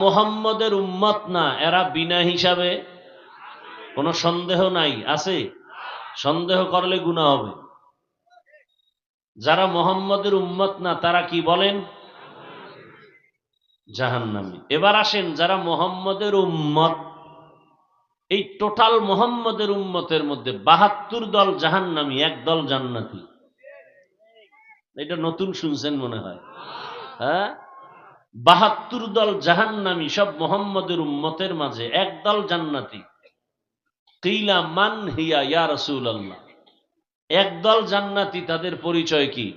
মোহাম্মদের উম্মত না, এরা বিনা হিসাবে কোনো সন্দেহ নাই, আছে? সন্দেহ করলে গুণা হবে। যারা মোহাম্মদের উম্মত না, তারা কি বলেন? জাহান্নামী। এবার আসেন, যারা মোহাম্মদের উম্মত, এই টোটাল মোহাম্মদের উম্মতের মধ্যে বাহাত্তর দল জাহান্নামী, এক দল জান্নাতি। এটা নতুন শুনছেন মনে হয়। হ্যাঁ? বাহাত্তর দল জাহান্নামী, সব মোহাম্মদের উম্মতের মাঝে এক দল জান্নাতি। কিলা মান হিয়া ইয়া রসুল আল্লাহ একদল জান্নাতি, তাদের পরিচয় কি?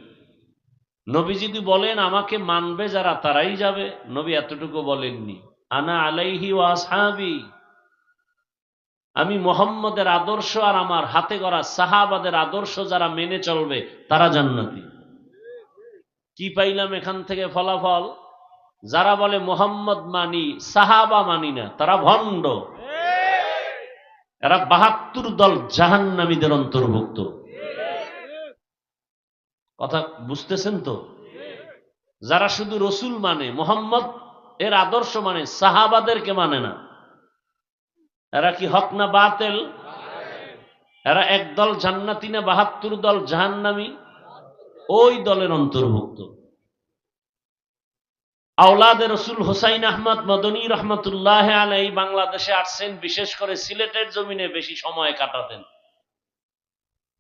নবী যদি বলেন, আমাকে মানবে যারা, তারাই যাবে। নবী এতটুকু বলেননি। আনা আলাইহি ও আসহাবি। আমি মোহাম্মদের আদর্শ আর আমার হাতে গড়া সাহাবাদের আদর্শ যারা মেনে চলবে, তারা জান্নাতি। কি পাইলাম এখান থেকে ফলাফল? যারা বলে মোহাম্মদ মানি, সাহাবা মানি না, তারা ভণ্ড। এরা বাহাত্তর দল জাহান্নামীদের অন্তর্ভুক্ত। কথা বুঝতেছেন তো? যারা শুধু রসুল মানে মোহাম্মদ এর আদর্শ মানে সাহাবাদেরকে মানে না। এরা কি হক না বাতেল? এরা একদল জান্নাতি না বাহাত্তর দল জাহান্নামী? ওই দলের অন্তর্ভুক্ত। আওলাদে রসুল হোসাইন আহমদ মদনী রহমতুল্লাহ আলাই বাংলাদেশে আসছেন, বিশেষ করে সিলেটের জমিনে বেশি সময় কাটাতেন।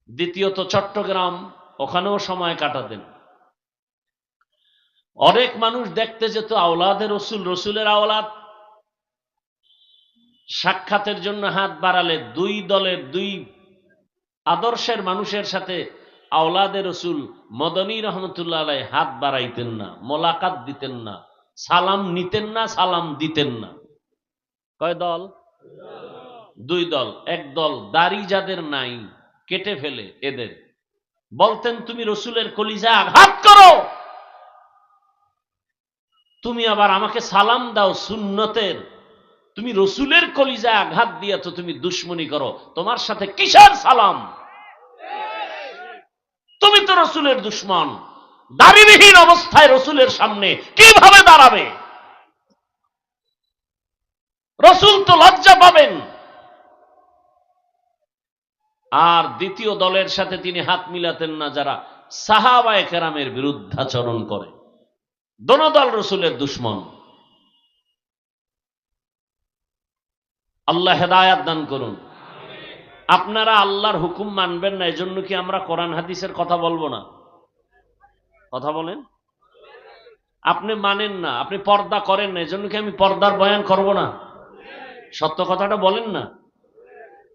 দ্বিতীয়ত চট্টগ্রাম, ওখানেও সময় কাটাতেন। অনেক মানুষ দেখতে যেত আওলাদের রসুল, রসুলের আওলাদ। সাক্ষাতের জন্য হাত বাড়ালে দুই দলের, দুই আদর্শের মানুষের সাথে আওলাদে রসুল মদনী রহমতুল্লাহ আলাই হাত বাড়াইতেন না, মোলাকাত দিতেন না, সালাম নিতেন না, সালাম দিতেন না। কয় দল? দুই দল। এক দল দাড়ি যাদের নাই, কেটে ফেলে এদের। বলতেন, তুমি রসুলের কলিজা আঘাত করো। তুমি আবার আমাকে সালাম দাও সুন্নতের। তুমি রসুলের কলিজা আঘাত দিয়া তো তুমি দুশ্মনী করো। তোমার সাথে কিসের সালাম? তুমি তো রসুলের দুশ্মন। দাড়িবিহীন অবস্থায় রসুলের সামনে কীভাবে দাঁড়াবে? রসুল তো লজ্জা পাবেন। আর দ্বিতীয় দলের সাথে তিনি হাত মিলাতেন না যারা সাহাবায় কেরামের বিরুদ্ধাচরণ করে। দোনো দল রসুলের দুশ্মন। আল্লাহ হেদায়াত দান করুন। আপনারা আল্লাহর হুকুম মানবেন না, এজন্য কি আমরা কোরআন হাদিসের কথা বলব না? কথা বলেন। আপনি মানেন না, আপনি পর্দা করেন না, এজন্য কি আমি পর্দার বয়ান করব না? সত্য কথাটা বলেন না।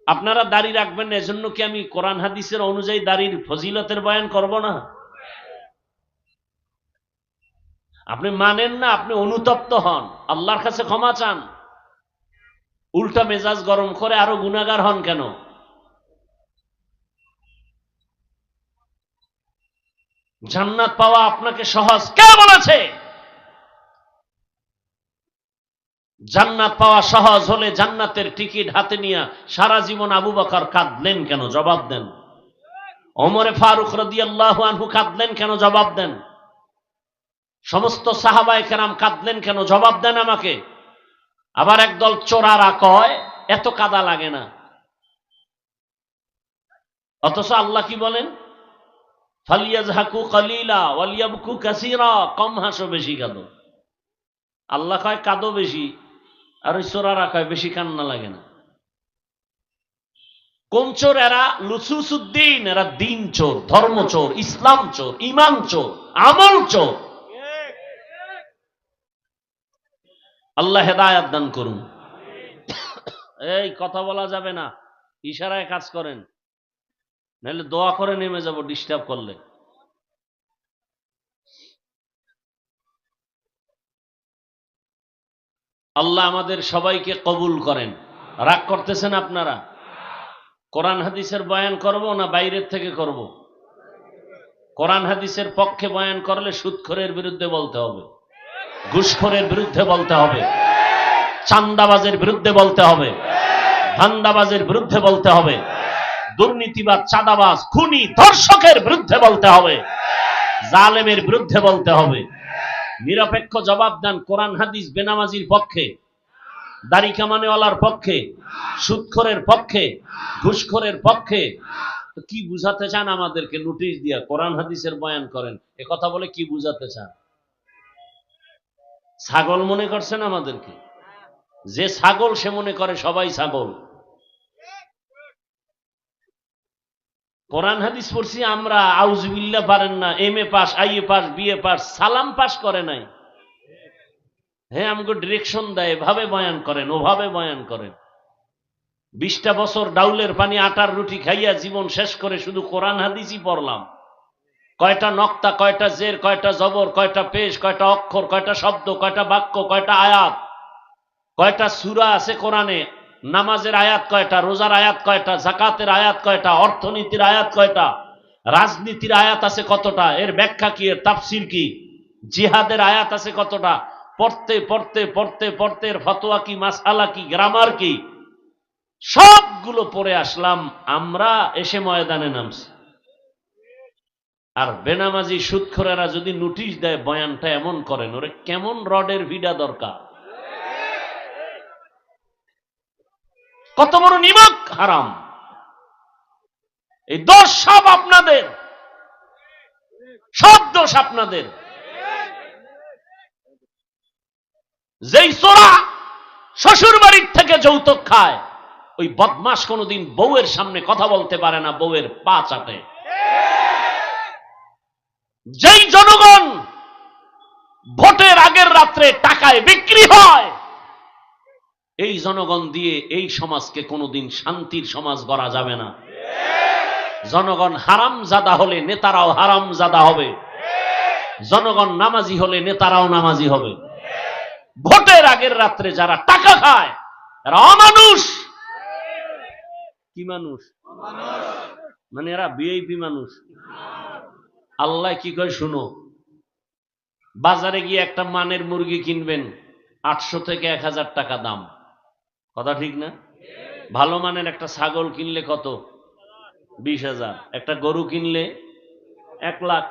আপনারা দাড়ি রাখবেন না, এজন্য কি আমি কোরআন হাদিসের অনুযায়ী দাড়ির ফজিলতের বয়ান করব না? আপনি মানেন না, আপনি অনুতপ্ত হন, আল্লাহর কাছে ক্ষমা চান। উল্টা মেজাজ গরম করে আরও গুণাগার হন কেন? জান্নাত পাওয়া আপনাকে সহজ। কে বলেছে? জান্নাত পাওয়া সহজ হলে জান্নাতের টিকিট হাতে নিয়ে সারা জীবন আবু বকর কাঁদলেন কেন? জবাব দেন। ওমরে ফারুক রাদিয়াল্লাহু আনহু কাঁদলেন কেন? জবাব দেন। সমস্ত সাহাবায়ে কেরাম কাঁদলেন কেন? জবাব দেন আমাকে। আবার একদল চোরারা কয়, এত কাদা লাগে না। অথচ আল্লাহ কি বলেন? কালিলা ওয়ালিয়াবকু কাসীরা। কম হাসো, বেশি কাঁদো। আল্লাহ কয়, কাঁদো বেশি, আর কয়, বেশি কান্না লাগে না। কোন চোর? এরা লুসুসুদ্দিন, এরা দিন চোর, ধর্ম চোর, ইসলাম চোর ইমান চোর, আমল চোর। আল্লাহ হেদায়াত দান করুন। এই, কথা বলা যাবে না। ইশারায় কাজ করেন। নাহলে দোয়া করে নেমে যাব ডিস্টার্ব করলে। আল্লাহ আমাদের সবাইকে কবুল করেন। রাগ করতেছেন আপনারা? কোরআন হাদিসের বয়ান করব না বাইরের থেকে করব? কোরআন হাদিসের পক্ষে বয়ান করলে সুদখোরের বিরুদ্ধে বলতে হবে। ঘুষখোরের বিরুদ্ধে বলতে হবে। চান্দাবাজের বিরুদ্ধে বলতে হবে। ধান্দাবাজের বিরুদ্ধে বলতে হবে। দুর্নীতিবাদ, চাঁদাবাজ, খুনি, ধর্ষকের বিরুদ্ধে বলতে হবে। জালেমের বিরুদ্ধে বলতে হবে। নিরপেক্ষ জবাব দেন কোরআন, হাদিস, বেনামাজির পক্ষে দাড়ি কামানেওয়ালার পক্ষে সুদখোরের পক্ষে, ঘুষখোরের পক্ষে। কি বুঝাতে চান আমাদেরকে? নোটিশ দিয়া কোরআন, হাদিসের বয়ান করেন। এ কথা বলে কি বুঝাতে চান? ছাগল মনে করছেন আমাদেরকে? যে ছাগল সে মনে করে সবাই ছাগল। কোরআন হাদিস পড়ছি আমরা আউজবিল্লা পারেন না M A pass I A pass B A pass, Salam pass করে নাই। হ্যাঁ আমাকে ডিরেকশন দেয়, এভাবে বয়ান করেন, ওভাবে বয়ান করেন। বিশটা বছর ডাউলের পানি, আটার রুটি খাইয়া জীবন শেষ করে শুধু কোরআন হাদিসই পড়লাম। কয়টা নক্তা, কয়টা জের, কয়টা জবর, কয়টা পেশ, কয়টা অক্ষর, কয়টা শব্দ, কয়টা বাক্য, কয়টা আয়াত, কয়টা সুরা আছে কোরআনে নামাজের আয়াত কয়টা, রোজার আয়াত কয়টা, জাকাতের আয়াত কয়টা, অর্থনীতির আয়াত কয়টা, রাজনীতির আয়াত আছে কতটা, এর ব্যাখ্যা কি, এর তাফসির কি, জিহাদের আয়াত আছে কতটা, পড়তে পড়তে পড়তে পড়তে এর ফতোয়া কি মাসালা কি, গ্রামার কি, সবগুলো পড়ে আসলাম, আমরা এসে ময়দানে নামছি। আর বেনামাজি সুৎখরেরা যদি নোটিশ দেয়, বয়ানটা এমন করেন, ওরে কেমন রডের ভিডা দরকার। কত বড় নিমক? হারাম। এই দোষ সব আপনাদের। সব দোষ আপনাদের। যেই চোরা শ্বশুর বাড়ির থেকে যৌতুক খায়, ওই বদমাস কোনোদিন বউয়ের সামনে কথা বলতে পারে না, বউয়ের পা চাপে। যেই জনগণ ভোটের আগের রাত্রে টাকায় বিক্রি হয় এই জনগণ দিয়ে এই সমাজকে কোনোদিন শান্তির সমাজ গড়া যাবে না। জনগণ হারাম জাদা হলে নেতারাও হারাম জাদা হবে। জনগণ নামাজি হলে নেতারাও নামাজি হবে। ভোটের আগের রাত্রে যারা টাকা খায় এরা অমানুষ। কি মানুষ? মানে এরা বিআইপি মানুষ। আল্লাহ কি কয় শুনো, বাজারে গিয়ে একটা মানের মুরগি কিনবেন, আটশো থেকে এক হাজার টাকা দাম। কথা ঠিক না? ভালো মানের একটা ছাগল কিনলে কত? বিশ হাজার। একটা গরু কিনলে এক লাখ।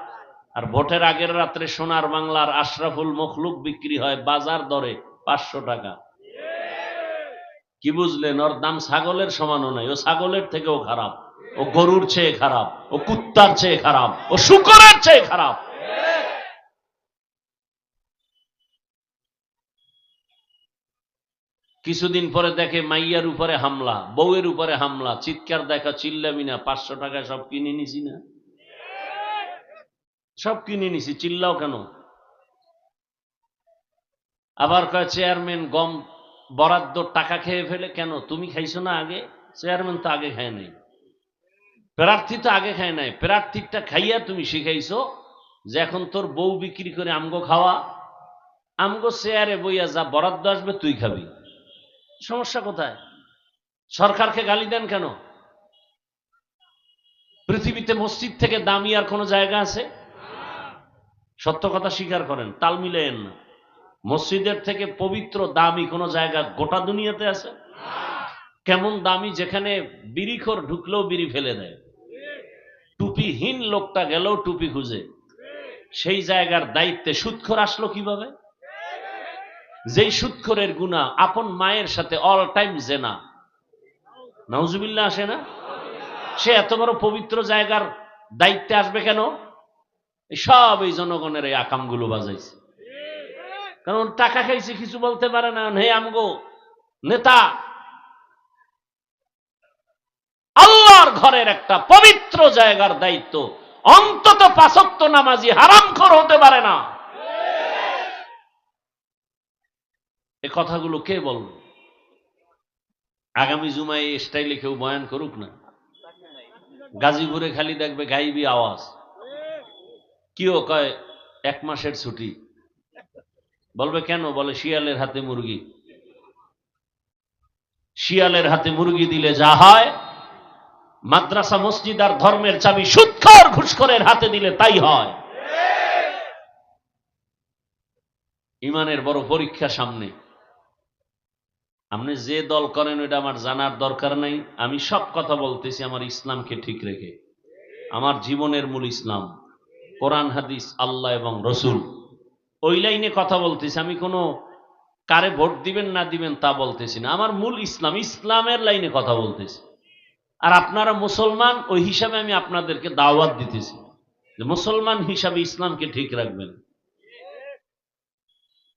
আর ভোটের আগের রাত্রে সোনার বাংলার আশরাফুল মখলুক বিক্রি হয় বাজার দরে পাঁচশো টাকা। কি বুঝলেন? ওর দাম ছাগলের সমানও নাই ও ছাগলের থেকেও খারাপ। ও গরুর চেয়ে খারাপ। ও কুত্তার চেয়ে খারাপ। ও শুকরের চেয়ে খারাপ। কিছুদিন পরে দেখে মাইয়ার উপরে হামলা, বউয়ের উপরে হামলা, চিৎকার দেখা চিল্লামি না, পাঁচশো টাকা সব কিনে নিছি না। সব কিনে নিছি, চিল্লাও কেন? আবার কয়, চেয়ারম্যান, গম বরাদ্দ টাকা খেয়ে ফেলে কেন? তুমি খাইছো না আগে? চেয়ারম্যান তো আগে খায় নাই। প্রার্থী তো আগে খায় নাই। প্রার্থীটা খাইয়া তুমি শিখাইছো যে এখন তোর বউ বিক্রি করে আমগো খাওয়া। আমগো চেয়ারে বইয়া যা বরাদ্দ আসবে তুই খাবি। সমস্যা কোথায়? সরকারকে গালি দেন কেন? পৃথিবীতে মসজিদ থেকে দামি আর কোনো জায়গা আছে? সত্য কথা স্বীকার করেন, তাল মিলেন না। মসজিদের থেকে পবিত্র, দামি কোনো জায়গা গোটা দুনিয়াতে আছে? কেমন দামি যেখানে বিড়িখোর ঢুকলেও বিড়ি ফেলে দেয়? টুপিহীন লোকটা গেলেও টুপি খুঁজে। সেই জায়গার দায়িত্বে সুৎখর আসলো কীভাবে? যেই সুৎখরের গুণা আপন মায়ের সাথে অল টাইম জেনা নাউজুবিল্লাহ আসে না? সে এত বড় পবিত্র জায়গার দায়িত্বে আসবে কেন? সব এই জনগণের এই আকামগুলো বাজাইছে। কারণ টাকা খাইছে, কিছু বলতে পারে না। হে আমগো নেতা, আল্লাহর ঘরের একটা পবিত্র জায়গার দায়িত্ব। অন্তত পাঁচক্ত নামাজি হারামখোর হতে পারে না। এ কথাগুলো কে বলবে? আগামী জুমায় এই স্টাইলে কেউ বয়ান করুক না? গাজীপুরে খালি দেখবে গাইবি আওয়াজ। কিও কয়, এক মাসের ছুটি। বলবে কেন? বলে, শিয়ালের হাতে মুরগি। শিয়ালের হাতে মুরগি দিলে যা হয়, মাদ্রাসা, মসজিদ আর ধর্মের চাবি সুৎখর ঘুষখরের হাতে দিলে তাই হয়। ইমানের বড় পরীক্ষা সামনে। আপনি যে দল করেন ওটা আমার জানার দরকার নাই। আমি সব কথা বলতেছি, আমার ইসলামকে ঠিক রেখে। আমার জীবনের মূল ইসলাম, কোরআন, হাদিস, আল্লাহ এবং রসুল। ওই লাইনে কথা বলতেছি, আমি কোনো কারে ভোট দিবেন না দিবেন তা বলতেছি না। আমার মূল ইসলাম, ইসলামের লাইনে কথা বলতেছি। আর আপনারা মুসলমান, ওই হিসাবে আমি আপনাদেরকে দাওয়াত দিতেছি। মুসলমান হিসাবে ইসলামকে ঠিক রাখবেন।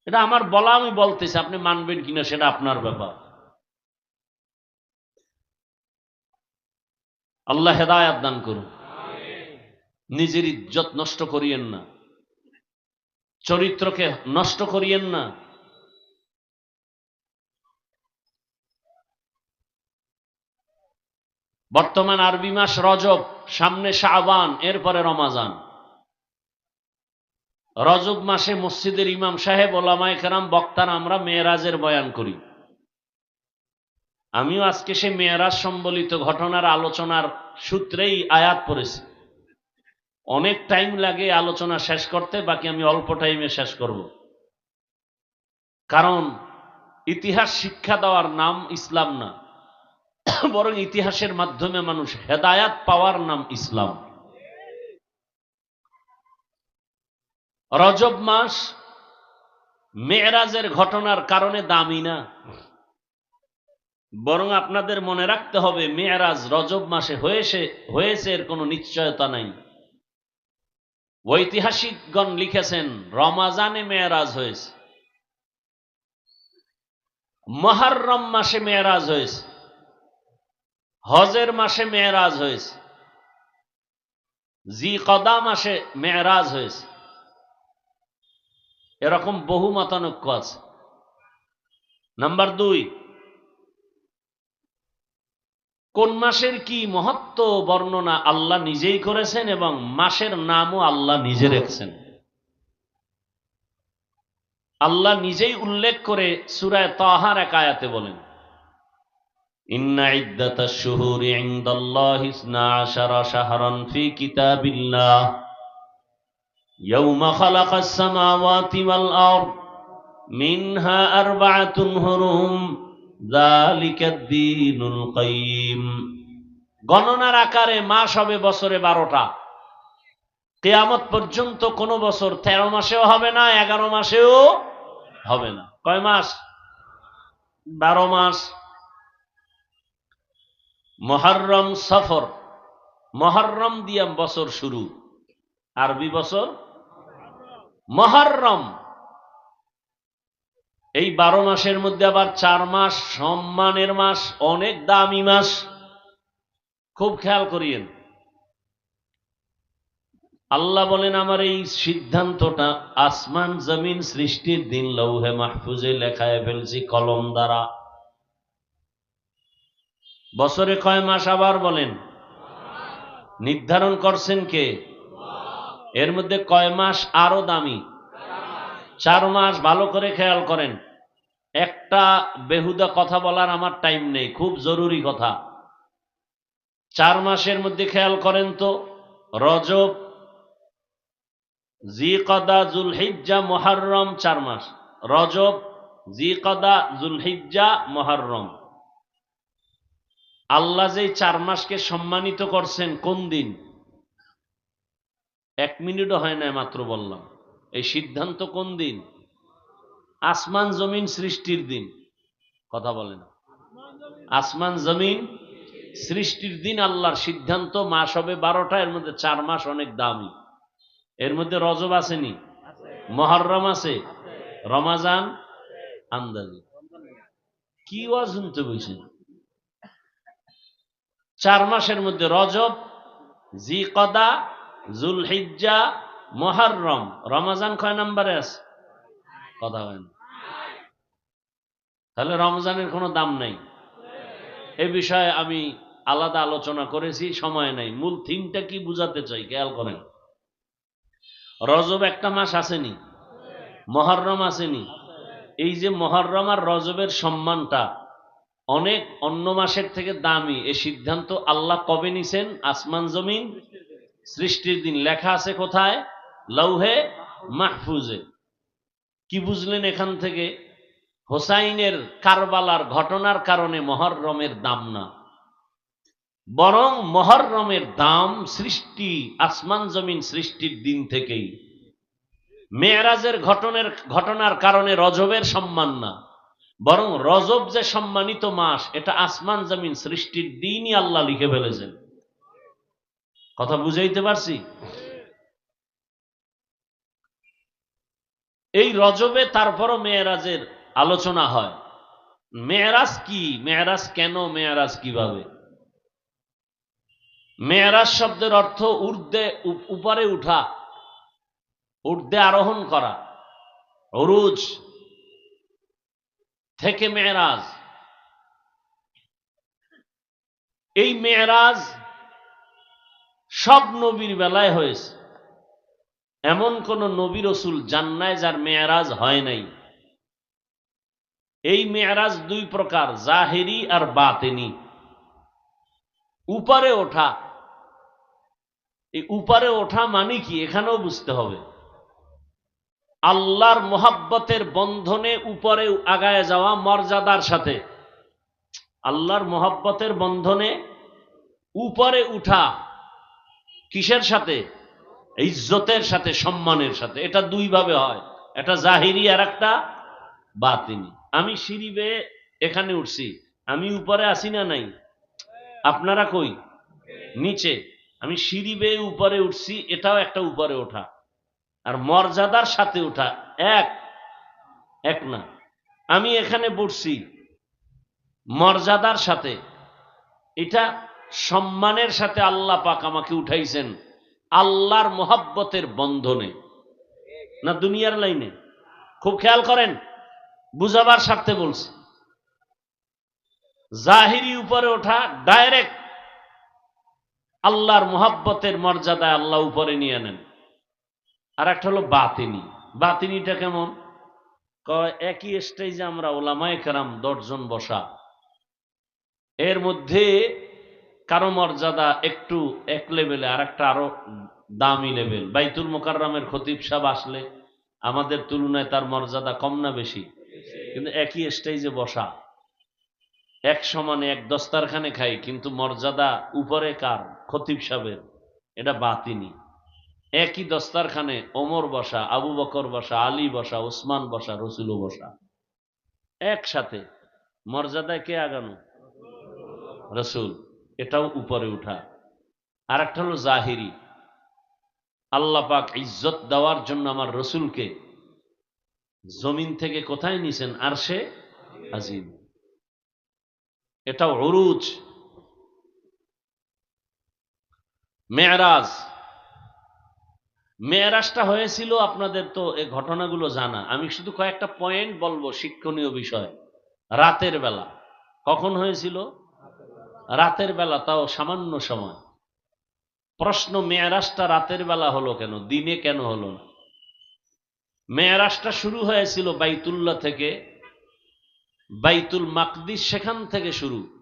এটা আমার বলা আমি বলতেছি, আপনি মানবেন কিনা সেটা আপনার ব্যাপার। আল্লাহ হেদায়াত দান করুন। নিজের ইজ্জত নষ্ট করিয়েন না। চরিত্রকে নষ্ট করিয়েন না। বর্তমান আরবি মাস রজব, সামনে শাহবান এরপরে রমাজান। রজব মাসে মসজিদের ইমাম সাহেব, ওলামায় কেরাম, বক্তার আমরা মেয়েরাজের বয়ান করি। আমিও আজকে সে মেয়েরাজ সম্বলিত ঘটনার আলোচনার সূত্রেই আয়াত পড়েছি। অনেক টাইম লাগে আলোচনা শেষ করতে, বাকি আমি অল্প টাইমে শেষ করব। কারণ ইতিহাস শিক্ষা দেওয়ার নাম ইসলাম না, বরং ইতিহাসের মাধ্যমে মানুষ হেদায়াত পাওয়ার নাম ইসলাম। রজব মাস মেয়েরাজের ঘটনার কারণে দামি না। বরং আপনাদের মনে রাখতে হবে, মেয়েরাজ রজব মাসে হয়েছে হয়েছে এর কোনো নিশ্চয়তা নাই। ঐতিহাসিকগণ লিখেছেন, রমাজানে মেয়েরাজ হয়েছে। মহারম মাসে মেয়েরাজ হয়েছে। হজের মাসে মেয়েরাজ হয়েছে। জি কদা মাসে মেয়েরাজ হয়েছে। এরকম বহু মতানৈক্য আছে। নাম্বার দুই কোন মাসের কি মহত্ব বর্ণনা আল্লাহ নিজেই করেছেন এবং মাসের নামও আল্লাহ নিজে রেখেছেন? আল্লাহ নিজেই উল্লেখ করে সুরায় তাহার এক আয়াতে বলেন ইন্না يوم خلق السماوات والأرض منها أربعة هرم ذلك الدين القيم গণনার আকারে মাস হবে বছরে বারোটা কেয়ামত পর্যন্ত কোনো বছর তেরো মাসেও হবে না এগারো মাসেও হবে না কয় মাস বারো মাস মহারম সফর মহারম দিয়া বছর শুরু আরবি বছর মহারম। এই বারো মাসের মধ্যে আবার চার মাস, সম্মানের মাস, অনেক দামি মাস। খুব খেয়াল করিয়েন। আল্লাহ বলেন, আমার এই সিদ্ধান্তটা আসমান জমিন সৃষ্টির দিন লৌহে মাহফুজে লেখায় ফেলছি কলম দ্বারা। বছরে কয় মাস আবার বলেন? নির্ধারণ করছেন কে? এর মধ্যে কয় মাস আরও দামি? চার মাস ভালো করে খেয়াল করেন। একটা বেহুদা কথা বলার আমার টাইম নেই, খুব জরুরি কথা। চার মাসের মধ্যে খেয়াল করেন তো, রজব জি কদা জুলহিজ্জা মহারম চার মাস। রজব জি কদা জুলহিজ্জা মহারম আল্লাহ যে চার মাসকে সম্মানিত করছেন কোন দিন? এক মিনিটও হয় না মাত্র বললাম। এই সিদ্ধান্ত কোন দিন? আসমান জমিন সৃষ্টির দিন। কথা বলেন। আসমান জমিন সৃষ্টির দিন আল্লাহর সিদ্ধান্ত, মাস হবে বারোটা, এর মধ্যে চার মাস অনেক দামি। এর মধ্যে রজব আসেনি? মহরম আছে? রমাজান? আন্দাজি কি ওয়াজ শুনতে বলছেন? চার মাসের মধ্যে রজব জি কদা জুলহিজ্জা মহারম। রমাজান কয় নম্বরে আছে? কথা হয় তাহলে রমজানের কোনো দাম নাই। এ বিষয়ে আমি আলাদা আলোচনা করেছি, সময় নাই। মূল থিমটা কি বুঝাতে চাই, খেয়াল করেন। রজব একটা মাস আসেনি, মহরম আসেনি। এই যে মহরম আর রজবের সম্মানটা অনেক অন্য মাসের থেকে দামি, এ সিদ্ধান্ত আল্লাহ কবে নিছেন? আসমান জমিন সৃষ্টির দিন লেখা আছে কোথায়? লৌহে মাহফুজে। কি বুঝলেন এখান থেকে? হোসাইনের কারবালার ঘটনার কারণে মহরমের দাম না। বরং মহরমের দাম সৃষ্টি, আসমান জমিন সৃষ্টির দিন থেকেই। মেয়েরাজের ঘটনের, ঘটনার কারণে রজবের সম্মান না। বরং রজব যে সম্মানিত মাস, এটা আসমান জমিন সৃষ্টির দিনই আল্লাহ লিখে ফেলেছেন। কথা বুঝাইতে পারছি? এই রজবে তারপরও মেয়েরাজের আলোচনা হয়। মেয়েরাজ কি? মেয়েরাজ কেন মেয়েরাজ কীভাবে? মেয়েরাজ শব্দের অর্থ ঊর্ধ্বে, উপরে উঠা, ঊর্ধ্বে আরোহণ করা, অরুজ থেকে মেয়েরাজ। এই মেয়েরাজ সব নবীর বেলায় হয়েছে। এমন কোন নবী রসুল জান্নায় যার মেয়ারাজ হয় নাই। এই মেয়ারাজ দুই প্রকার, জাহেরি আর বাতেনি। উপরে ওঠা, এই উপরে ওঠা মানে কি এখানেও বুঝতে হবে। আল্লাহর মোহাব্বতের বন্ধনে উপরে আগায় যাওয়া মর্যাদার সাথে। আল্লাহর মোহাব্বতের বন্ধনে উপরে উঠা কিসের সাথে? ইজ্জতের সাথে, সম্মানের সাথে। এটা দুই ভাবে হয়। এটা জাহিরি আর একটা বাতিনি। আমি সিঁড়ি বেয়ে এখানে উঠছি। আমি উপরে আসি না নাই? আপনারা কই? নিচে। আমি সিঁড়ি বেয়ে উপরে উঠছি, এটাও একটা উপরে ওঠা। আর মর্যাদার সাথে ওঠা, এক এক না। আমি এখানে বসছি, মর্যাদার সাথে। এটা সম্মানের সাথে আল্লাহ পাক আমাকে উঠাইছেন। আল্লাহর মোহাব্বতের বন্ধনে। না দুনিয়ার লাইনে? খুব খেয়াল করেন, বুঝাবার স্বার্থে বলছি। জাহিরি উপরে ওঠা, ডাইরেক্ট আল্লাহর মোহাব্বতের মর্যাদায় আল্লাহ উপরে নিয়ে নেন। আর একটা হলো বাতিনি। বাতিনিটা কেমন? কয়, একই স্টেজে আমরা ওলামায় কেরাম দশজন বসা। এর মধ্যে কারও মর্যাদা একটু এক লেভেলে আর একটা আরও দামি লেভেল বাইতুল মোকাররমের খতিব সাহেব আসলে আমাদের তুলনায় তার মর্যাদা কম না বেশি। কিন্তু একই স্টেজে বসা। এক সমানে এক দস্তারখানে খাই, কিন্তু মর্যাদা উপরে কার? খতিব সাহেবের। এটা বাতিনি। একই দস্তারখানে ওমর বসা, আবু বকর বসা, আলী বসা, ওসমান বসা, রসুলও বসা। একসাথে মর্যাদায় কে আগানো? রসুল। এটাও উপরে উঠা। আর একটা হলো জাহিরি। আল্লাহ পাক ইজ্জত দেওয়ার জন্য আমার রসুলকে জমিন থেকে কোথায় নিছেন? আর সে আজিম। এটাও অরুজ মেয়ারাজ। মেয়ারাজটা হয়েছিল আপনাদের তো এই ঘটনাগুলো জানা। আমি শুধু কয়েকটা পয়েন্ট বলব শিক্ষণীয় বিষয়। রাতের বেলা। কখন হয়েছিল? রাতের বেলা তাও সামান্য সময়। প্রশ্ন, মেয়ারাজটা রাতের বেলা হলো কেন? দিনে কেন হলো না? মেয়ারাজটা শুরু হয়েছিল বাইতুল্লাহ থেকে। বাইতুল মাকদিস সেখান থেকে শুরু।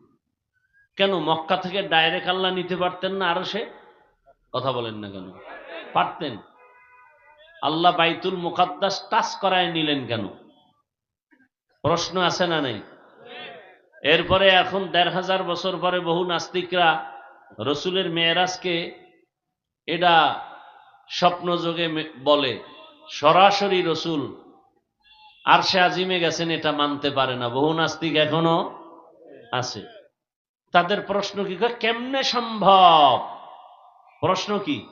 কেন? মক্কা থেকে ডাইরেক্ট আল্লাহ নিতে পারতেন না আরও সে? কথা বলেন না কেন? পারতেন। আল্লাহ বাইতুল মুকাদ্দাস টাচ করায় নিলেন কেন? প্রশ্ন আছে না নেই? এরপরে এখন দেড় হাজার বছর পরে বহু নাস্তিকরা রসুলের মেয়েরাজকে এটা স্বপ্নযোগে বলে, সরাসরি রসুল আর সে আজিমে গেছেন এটা মানতে পারে না। বহু নাস্তিক এখনও আছে। তাদের প্রশ্ন কি? কেমনে সম্ভব? প্রশ্ন কি?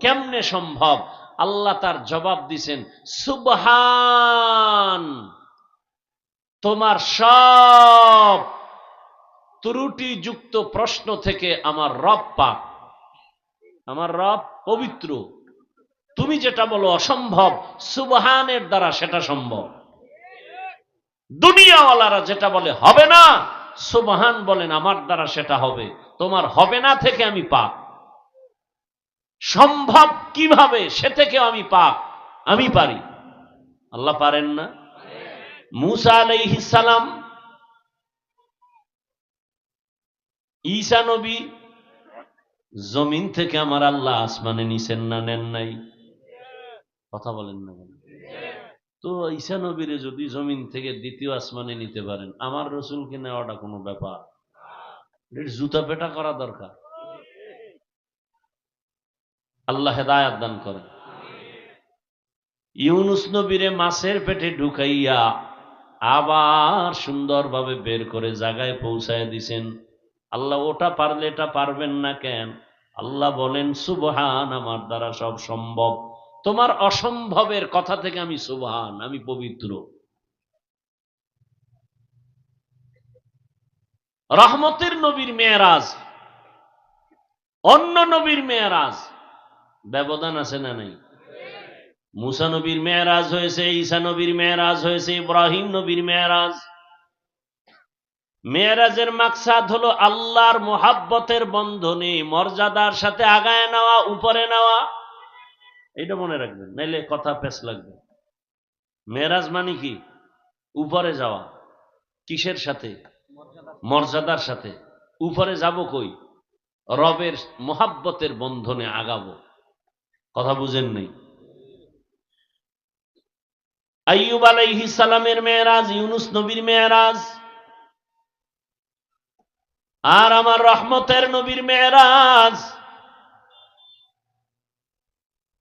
কেমনে সম্ভব? আল্লাহ তার জবাব দিছেন, সুবহান! তোমার সব ত্রুটিযুক্ত প্রশ্ন থেকে আমার রব পাক, আমার রব পবিত্র। তুমি যেটা বলো অসম্ভব, সুবহানের দ্বারা সেটা সম্ভব। দুনিয়াওয়ালারা যেটা বলে হবে না, সুবহান বলেন আমার দ্বারা সেটা হবে। তোমার হবে না থেকে আমি পাক। সম্ভব কীভাবে, সে থেকে আমি পাক। আমি পারি। আল্লাহ পারেন না? মুসা আলাইহিস সালাম, ঈসা নবী, জমিন থেকে আমার আল্লাহ আসমানে নিছেন না নেন নাই? কথা বলেন না? তো ঈসা নবীরে যদি জমিন থেকে দ্বিতীয় আসমানে নিতে পারেন, আমার রসুলকে নেওয়াটা কোনো ব্যাপার? জুতা পেটা করা দরকার। আল্লাহ হেদায়াত দান করেন। ইউনুস নবীরে মাছের পেটে ঢুকাইয়া আবার সুন্দরভাবে বের করে জায়গায় পৌঁছায় দিছেন। আল্লাহ ওটা পারলে এটা পারবেন না কেন? আল্লাহ বলেন, সুবহান আমার দ্বারা সব সম্ভব। তোমার অসম্ভবের কথা থেকে আমি সুবহান, আমি পবিত্র। রহমতের নবীর মেয়েরাজ, অন্য নবীর মেয়েরাজ, ব্যবধান আছে না নাই? মুসা নবীর মেয়েরাজ হয়েছে, ঈসা নবীর মেয়েরাজ হয়েছে, ইব্রাহিম নবীর মেয়েরাজ। মেয়েরাজের মাকসাদ হলো আল্লাহর মোহাব্বতের বন্ধনে, মর্যাদার সাথে আগায় নেওয়া, উপরে নেওয়া। এটা মনে রাখবেন, নাইলে কথা পেস লাগবে। মেয়েরাজ মানে কি? উপরে যাওয়া। কিসের সাথে? মর্যাদার সাথে। উপরে যাব কই? রবের মোহাব্বতের বন্ধনে আগাবো। কথা বুঝেন নেই? আইয়ুব আলাইহিস সালামের মেয়েরাজ, ইউনুস নবীর মেয়েরাজ, আর আমার রহমতের নবীর মেয়েরাজ,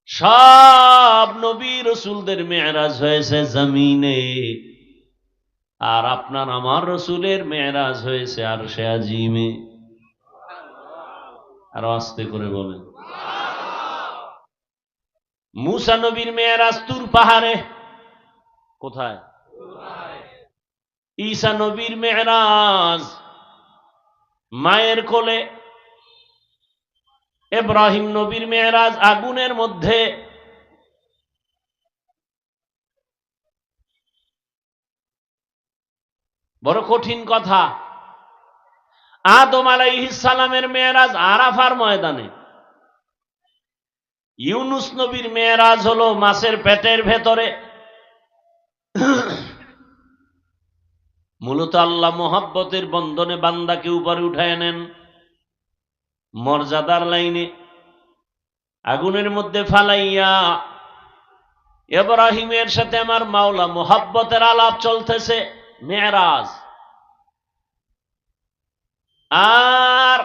সব নবী রসুলদের মেয়েরাজ হয়েছে জমিনে, আর আপনার আমার রসুলের মেয়েরাজ হয়েছে আর সে আজিমে। আরও আস্তে করে বলেন। মুসা নবীর মেয়েরাজ তুর পাহাড়ে কোথায়? ঈসা নবীর মেয়েরাজ মায়ের কোলে। এব্রাহিম নবীর মেয়েরাজ আগুনের মধ্যে। বড় কঠিন কথা। আদম আলাইহিসালামের মেয়েরাজ আরাফার ময়দানে। ইউনুস নবীর মেয়েরাজ হলো মাছের পেটের ভেতরে। মূলত আল্লাহ মোহাব্বতের বন্ধনে বান্দাকে উপরে উঠায় নেন। মর্যাদার লাইনে আগুনের মধ্যে ফালাইয়া এব্রাহিমের সাথে আমার মাওলা মোহাব্বতের আলাপ চলতেছে মেয়েরাজ। আর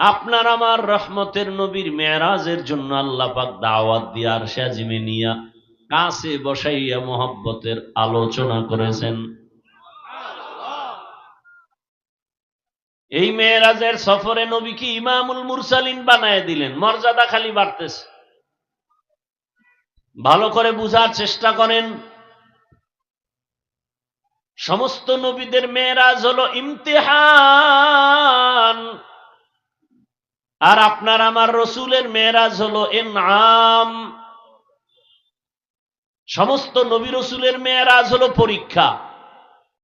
আপনার আমার রহমতের নবীর মেয়েরাজের জন্য আল্লাহ পাক দাওয়াত দিয়ে আর সাজিমে নিয়া কাছে বসাইয়া মোহাব্বতের আলোচনা করেছেন। এই মেয়েরাজের সফরে নবীকে ইমামুল মুরসালিন বানায় দিলেন, মর্যাদা খালি বাড়তেছে। ভালো করে বুঝার চেষ্টা করেন, সমস্ত নবীদের মেয়েরাজ হলো ইমতেহান, আর আপনার আমার রসুলের মেয়েরাজ হলো এনাম সমস্ত নবী রসুলের মেয়েরাজ হলো পরীক্ষা।